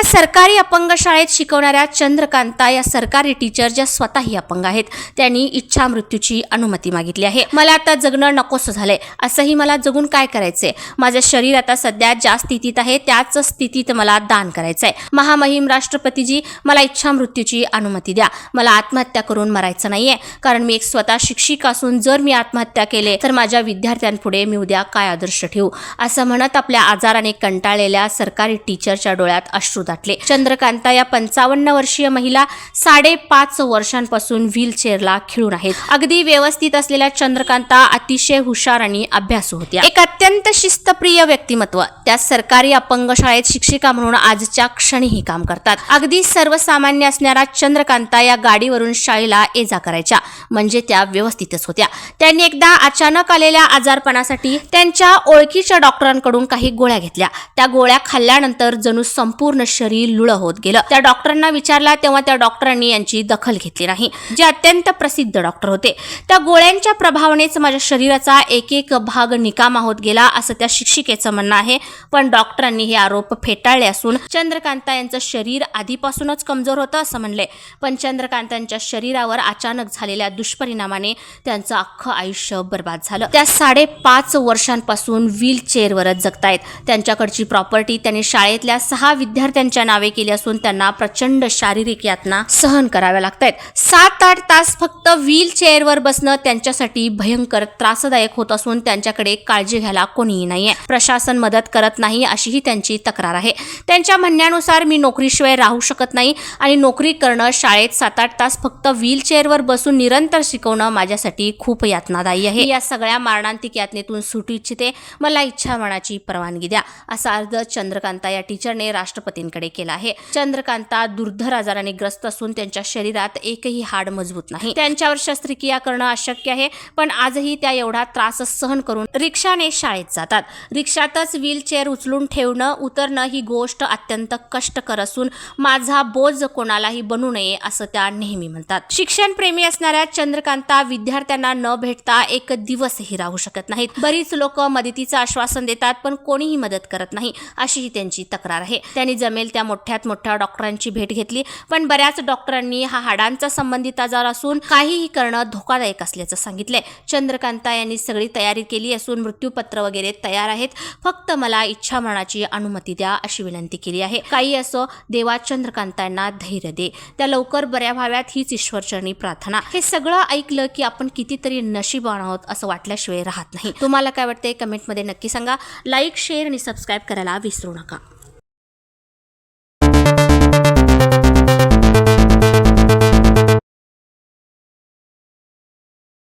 एका सरकारी अपंग शाळेत शिकवणाऱ्या चंद्रकांता या सरकारी टीचर ज्या स्वतःही अपंग आहेत त्यांनी इच्छा मृत्यूची अनुमती मागितली आहे. मला आता जगणं नकोसं झालंय. असंही मला जगून काय करायचंय? माझं शरीर आता सध्या ज्या स्थितीत आहे त्याच स्थितीत मला दान करायचंय. महामहिम राष्ट्रपतीजी मला इच्छा मृत्यूची अनुमती द्या. मला आत्महत्या करून मरायचं नाहीये. कारण मी एक स्वतः शिक्षिका असून जर मी आत्महत्या केले तर माझ्या विद्यार्थ्यांपुढे मी उद्या काय आदर्श ठेवू? असं म्हणत आपल्या आजाराने कंटाळलेल्या सरकारी टीचरच्या डोळ्यात अश्रू दाटले चंद्रकांता या पंचावन्न वर्षीय महिला साडेपाच वर्षांपासून व्हीलचेअरला खिळून आहेत. अगदी व्यवस्थित असलेल्या चंद्रकांता अतिशय हुशार आणि अभ्यासू होत्या. एक अत्यंत शिस्तप्रिय व्यक्तिमत्व. त्या सरकारी अपंग शाळेत शिक्षिका म्हणून आजच्या क्षणीही काम करतात. अगदी सर्वसामान्य असणाऱ्या चंद्रकांता या गाडीवरून शाळेला ये जा करायच्या. म्हणजे त्या व्यवस्थितच होत्या. त्यांनी एकदा अचानक आलेल्या आजारपणासाठी त्यांच्या ओळखीच्या डॉक्टरांकडून काही गोळ्या घेतल्या. त्या गोळ्या खाल्ल्यानंतर जणू संपूर्ण शरीर लुळ होत गेलं. त्या डॉक्टरांना विचारला तेव्हा त्या डॉक्टरांनी यांची दखल घेतली नाही. जे अत्यंत प्रसिद्ध डॉक्टर होते. त्या गोळ्यांच्या प्रभावानेच माझ्या शरीराचा एक एक भाग निकामा होत गेला असं त्या शिक्षिकेचं म्हणणं आहे. पण डॉक्टरांनी हे आरोप फेटाळले असून चंद्रकांता यांचं शरीर आधीपासूनच कमजोर होतं असं म्हणले. पण चंद्रकांतांच्या शरीरावर अचानक झालेल्या दुष्परिणामाने त्यांचं अख्खं आयुष्य बर्बाद झालं. त्या साडेपाच वर्षांपासून व्हील चेअरवरच जगतायत. त्यांच्याकडची प्रॉपर्टी त्यांनी शाळेतल्या सहा यांच्या नावे केली असून त्यांना प्रचंड शारीरिक यातना सहन कराव्या लागत आहेत सात आठ तास फक्त व्हील चेअरवर बसणं त्यांच्यासाठी भयंकर त्रासदायक होत असून त्यांच्याकडे काळजी घ्यायला कोणीही नाहीये. प्रशासन मदत करत नाही अशीही त्यांची तक्रार आहे. त्यांच्या म्हणण्यानुसार मी नोकरीशिवाय राहू शकत नाही आणि नोकरी करणं शाळेत सात आठ तास फक्त व्हील चेअरवर बसून निरंतर शिकवणं माझ्यासाठी खूप यातनादायी आहे. या सगळ्या मारणांतिक यातनेतून सुटू इच्छिते. मला इच्छा मनाची परवानगी द्या. असा अर्ज चंद्रकांता या टीचरने राष्ट्रपतींकडे केला आहे. चंद्रकांता दुर्धर आजाराने ग्रस्त असून त्यांच्या शरीरात एकही हाड मजबूत नाही. त्यांच्यावर शस्त्रक्रिया करणं अशक्य आहे पण आजही त्या एवढा त्रास सहन करून रिक्षाने शाळेत जातात. रिक्षातच व्हीलचेअर उचलून ठेवणं उतरणं ही गोष्ट अत्यंत कष्टकर असून माझा बोज कोणालाही बनू नये असं त्या नेहमी म्हणतात. शिक्षणप्रेमी असणाऱ्या चंद्रकांता विद्यार्थ्यांना न भेटता एक दिवसही राहू शकत नाहीत. बरीच लोक मदतीचं आश्वासन देतात पण कोणीही मदत करत नाही अशी ही त्यांची तक्रार आहे. त्यांनी जमेल त्या मोठ्यात मोठ्या डॉक्टरांची भेट घेतली. पण बऱ्याच डॉक्टरांनी हा हाडांचा संबंधित आजार असून काहीही करणं धोकादायक असल्याचं सांगितलंय. चंद्रकांता यांनी सगळी तयारी केली असून मृत्यूपत्र वगैरे तयार आहेत. फक्त मला इच्छा मनाची अनुमती द्या अशी विनंती केली आहे. काही असो देवा चंद्रकांतांना धैर्य दे. त्या लवकर बऱ्या व्हाव्यात हीच ईश्वरचरणी प्रार्थना. हे सगळं ऐकलं की आपण कितीतरी नशीब आहोत असं वाटल्याशिवाय राहत नाही. तुम्हाला काय वाटते कमेंटमध्ये नक्की सांगा. लाईक शेअर आणि सबस्क्राईब करायला विसरू नका.